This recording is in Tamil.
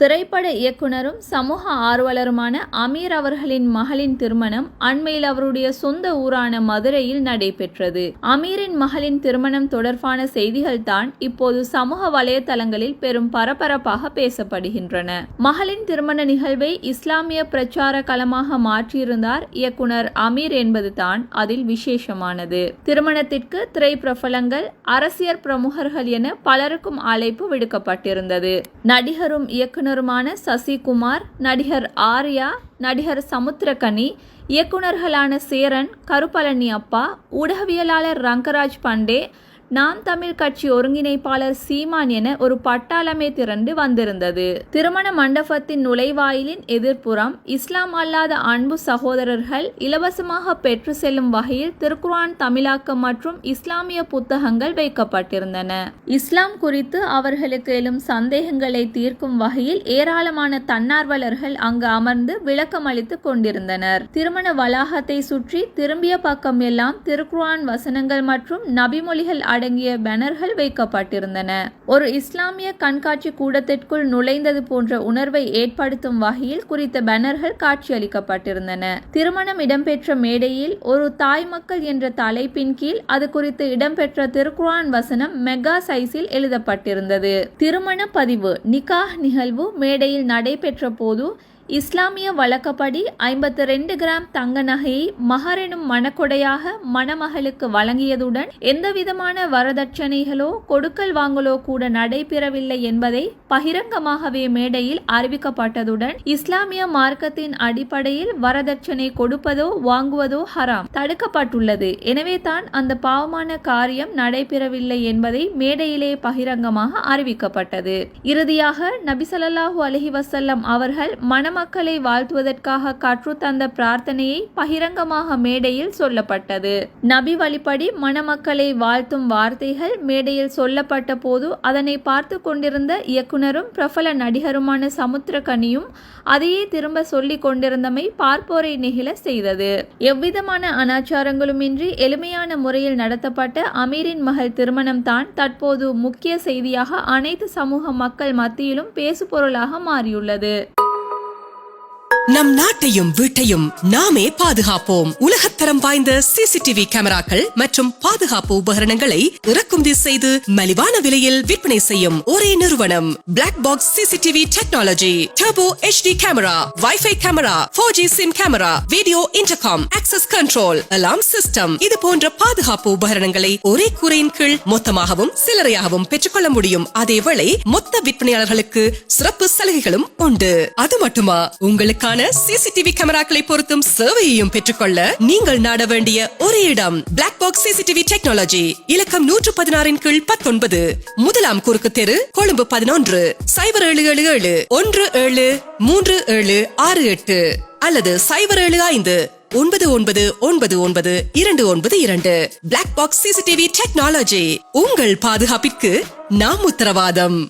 திரைப்பட இயக்குனரும் சமூக ஆர்வலருமான அமீர் அவர்களின் மகளின் திருமணம் அண்மையில் அவருடைய சொந்த ஊரான மதுரையில் நடைபெற்றது. அமீரின் மகளின் திருமணம் தொடர்பான செய்திகள் தான் இப்போது சமூக வலைதளங்களில் பெரும் பரபரப்பாக பேசப்படுகின்றன. மகளின் திருமண நிகழ்வை இஸ்லாமிய பிரச்சார களமாக மாற்றியிருந்தார் இயக்குனர் அமீர் என்பதுதான் அதில் விசேஷமானது. திருமணத்திற்கு திரை பிரபலங்கள் அரசியல் பிரமுகர்கள் என பலருக்கும் அழைப்பு விடுக்கப்பட்டிருந்தது. நடிகரும் இயக்குனர் இயக்குனருமான சசிகுமார் நடிகர் ஆர்யா நடிகர் சமுத்திரகனி இயக்குனர்களான சேரன் கருப்பழனி அப்பா ஊடகவியலாளர் ரங்கராஜ் பண்டே நாம் தமிழ் கட்சி ஒருங்கிணைப்பாளர் சீமான் என ஒரு பட்டாளமே திரண்டு வந்திருந்தது. திருமண மண்டபத்தின் நுழைவாயிலின் எதிர்ப்புறம் இஸ்லாம் அல்லாத அன்பு சகோதரர்கள் இலவசமாக பெற்று செல்லும் வகையில் திருக்குரான் தமிழாக்கம் மற்றும் இஸ்லாமிய புத்தகங்கள் வைக்கப்பட்டிருந்தன. இஸ்லாம் குறித்து அவர்களுக்கு எழும் சந்தேகங்களை தீர்க்கும் வகையில் ஏராளமான தன்னார்வலர்கள் அங்கு அமர்ந்து விளக்கம் அளித்துக் கொண்டிருந்தனர். திருமண வளாகத்தை சுற்றி திரும்பிய பக்கம் எல்லாம் திருக்குரான் வசனங்கள் மற்றும் நபிமொழிகள் அடங்கிய பேனர்கள் வைக்கப்பட்டிருந்தன. ஒரு இஸ்லாமிய கண்காட்சி கூடத்திற்குள் நுழைந்தது போன்ற உணர்வை ஏற்படுத்தும் வகையில் குறித்த பேனர்கள் காட்சியளிக்கப்பட்டிருந்தன. திருமணம் இடம்பெற்ற மேடையில் ஒரு தாய் மக்கள் என்ற தலைப்பின் கீழ் அது குறித்து இடம்பெற்ற திருக்குரான் வசனம் மெகா சைஸில் எழுதப்பட்டிருந்தது. திருமண பதிவு நிகாஹ் நிகழ்வு மேடையில் நடைபெற்ற போது இஸ்லாமிய வழக்கப்படி ஐம்பத்தி ரெண்டு கிராம் தங்க நகையை மகர் எனும் மணக்கொடையாக மணமகளுக்கு வழங்கியதுடன் எந்தவிதமான வரதட்சணைகளோ கொடுக்கல் வாங்கலோ கூட நடைபெறவில்லை என்பதை பகிரங்கமாகவே மேடையில் அறிவிக்கப்பட்டதுடன் இஸ்லாமிய மார்க்கத்தின் அடிப்படையில் வரதட்சணை கொடுப்பதோ வாங்குவதோ ஹராம் தடுக்கப்பட்டுள்ளது. எனவே தான் அந்த பாவமான காரியம் நடைபெறவில்லை என்பதை மேடையிலே பகிரங்கமாக அறிவிக்கப்பட்டது. இறுதியாக நபிசல்லாஹூ அலஹி வசல்லம் அவர்கள் மணம மக்களை வாழ்த்துவதற்காக கற்றுத்தந்த பிரார்த்தனையை பகிரங்கமாக மேடையில் சொல்லப்பட்டது. நபி வழிப்படி மணமக்களை வாழ்த்தும் வார்த்தைகள் மேடையில் சொல்லப்பட்ட போது அதனை பார்த்து கொண்டிருந்த இயக்குனரும் பிரபல நடிகருமான சமுத்திரகனியும் அதையே திரும்ப சொல்லிக் கொண்டிருந்தமை பார்ப்போரை நெகிழ செய்தது. எவ்விதமான அனாச்சாரங்களுமின்றி எளிமையான முறையில் நடத்தப்பட்ட அமீரின் மகள் திருமணம் தான் தற்போது முக்கிய செய்தியாக அனைத்து சமூக மக்கள் மத்தியிலும் பேசுபொருளாக மாறியுள்ளது. நம் நாட்டையும் வீட்டையும் நாமே பாதுகாப்போம். உலகத்தரம் வாய்ந்த சிசிடிவி கேமராக்கள் மற்றும் பாதுகாப்பு உபகரணங்களை இறக்குமதி செய்து மலிவான விலையில் விற்பனை செய்யும் ஒரே நிறுவனம். Black box CCTV technology turbo HD camera wifi camera four G sim camera video intercom access control alarm system இது போன்ற பாதுகாப்பு உபகரணங்களை ஒரே கூரையின் கீழ் மொத்தமாகவும் சிலரையாகவும் பெற்றுக்கொள்ள முடியும். அதேவேளை மொத்த விற்பனையாளர்களுக்கு சிறப்பு சலுகைகளும் உண்டு. அது மட்டுமா? உங்களுக்கான சிசிடிவி கேமராக்களை பொருத்தும் சேவையையும் பெற்றுக்கொள்ள நீங்கள் நாட வேண்டிய ஒரே இடம் பிளாக் பாக்ஸ் சிசிடிவி டெக்னாலஜி இலக்கம் நூற்று பதினாறின் கீழ் பத்தொன்பது. முதலாம் குறுக்கு தெரு கொழும்பு பதினொன்று. சைபர் ஏழு ஏழு ஏழு ஒன்று ஏழு மூன்று ஏழு ஆறு எட்டு. அல்லது சைபர் ஏழு ஐந்து ஒன்பது ஒன்பது ஒன்பது ஒன்பது இரண்டு ஒன்பது இரண்டு. பிளாக் பாக்ஸ் சிசிடிவி டெக்னாலஜி உங்கள் பாதுகாப்பிற்கு நாம் உத்தரவாதம்.